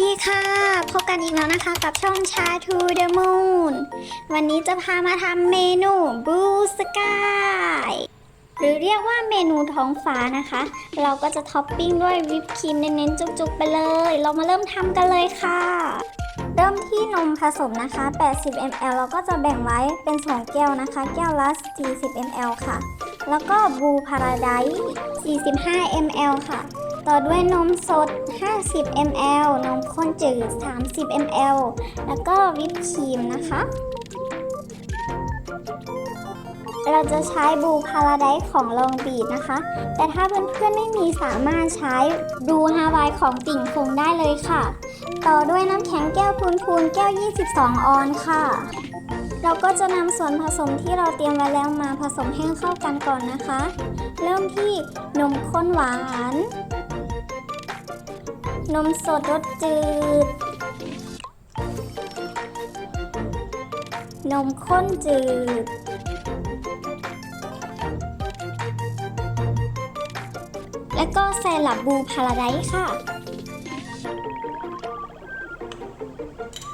ดีค่ะ พบกันอีกแล้วนะคะกับช่องชา to the moon วันนี้จะพามาทำเมนู blue sky หรือเรียกว่าเมนูท้องฟ้านะคะ เราก็จะท็อปปิ้งด้วยวิปครีมเน้นๆ จุกๆ ไปเลย เรามาเริ่มทำกันเลยค่ะ เริ่มที่นมผสมนะคะ 80 ml เราก็จะแบ่งไว้เป็น 2 แก้วนะคะ แก้วละ 40 ml ค่ะ แล้วก็บูพาราได45 ml ค่ะ ต่อด้วยนมสด 50 ml นมข้นจืด 30 ml แล้วก็วิปครีมนะคะ เราจะใช้บูพาราไดของลองบีดนะคะ แต่ถ้าเพื่อนๆไม่มีสามารถใช้ดูฮาวายของติ่งคงได้เลยค่ะ ต่อด้วยน้ำแข็งแก้วพูนพูนแก้ว 22 ออนค่ะ เราก็จะนำส่วนผสมที่เราเตรียมไว้แล้วมาผสมให้เข้ากันก่อนนะคะ เริ่มที่นมข้นหวาน นมสดรสจืด นมข้นจืด แล้วก็ไซรัปบูพาราไดซ์ค่ะ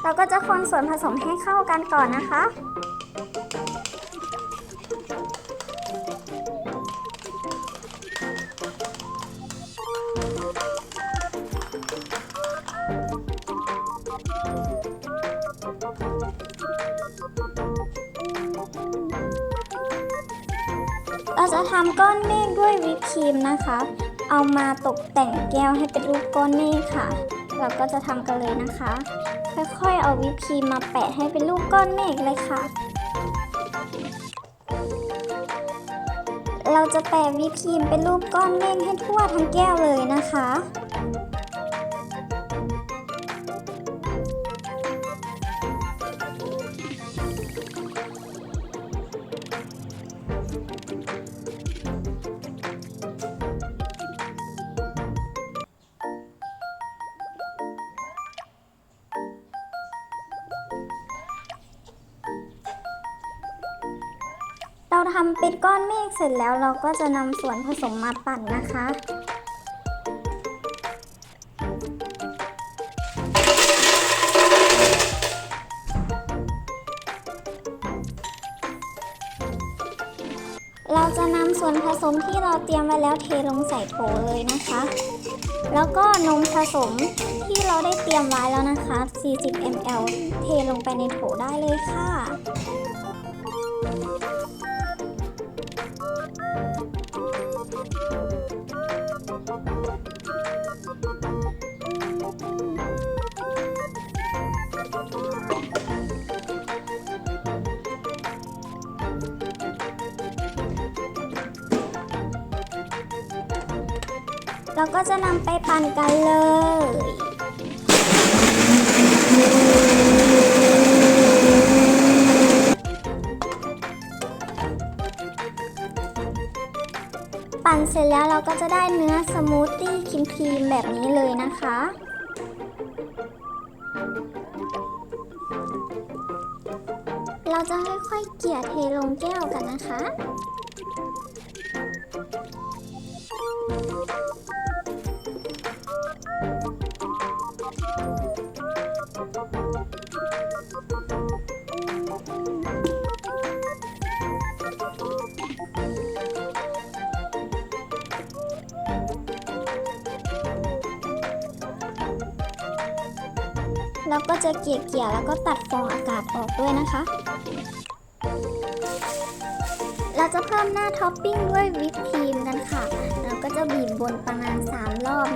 เราก็จะคนส่วนผสมให้เข้ากันก่อนนะคะ เราจะทำก้อนเมฆด้วยวิปครีมนะคะ เอามาตกแต่งแก้วให้เป็นรูปก้อนเมฆค่ะ เราก็จะทำกันเลยนะคะ ค่อยๆ เอาวิปครีมมาแปะให้เป็นรูปก้อนเมฆเลยค่ะ เราจะแปะวิปครีมเป็นรูปก้อนเมฆให้ทั่วทั้งแก้วเลยนะคะ ทำเป็นก้อนเมฆเสร็จแล้วเราก็จะนำส่วนผสมมาปั่นนะคะ เราจะนำส่วนผสมที่เราเตรียมไว้แล้วเทลงใส่โถเลยนะคะ แล้วก็นมผสมที่เราได้เตรียมไว้แล้วนะคะ 40 ml เทลงไปในโถได้เลยค่ะ เราก็จะนำไปปั่นกันเลยปั่นเสร็จแล้วเราก็จะได้เนื้อสมูทตี้ครีมๆแบบนี้เลยนะคะ เราจะค่อยๆเกลี่ยเทลงแก้วกันนะคะ เราก็จะเกลี่ยๆแล้วก็ตัดฟองอากาศออกด้วยนะคะ เราจะเพิ่มหน้าท็อปปิ้งด้วยวิปครีมกันค่ะ เราก็จะบีบบนประมาณ 3 รอบ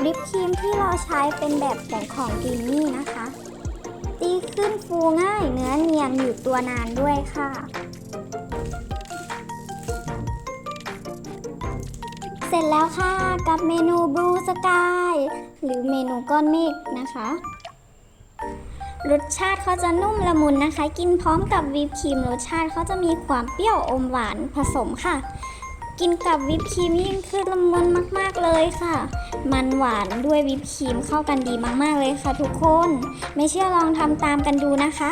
นะคะวิปครีมที่เราใช้เป็นแบบของของดีนี่นะคะ ตีขึ้นฟูง่ายเนื้อเนียนอยู่ตัวนานด้วยค่ะ เสร็จแล้วค่ะกับเมนูบลูสกายหรือเมนูก้อนเมฆนะคะรสชาติเขาจะนุ่มละมุนนะคะ กินพร้อมกับวิปครีมรสชาติเขาจะมีความเปรี้ยวอมหวานผสมค่ะ กินกับวิปครีมยิ่งขึ้นละมุนมากๆเลยค่ะ มันหวานด้วยวิปครีมเข้ากันดีมากๆเลยค่ะทุกคน ไม่เชื่อลองทำตามกันดูนะคะ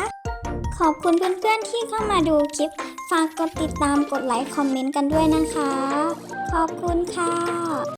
ขอบคุณเพื่อนๆที่เข้ามาดูคลิป ฝากกดติดตามกดไลค์คอมเมนต์กันด้วยนะคะ ขอบคุณค่ะ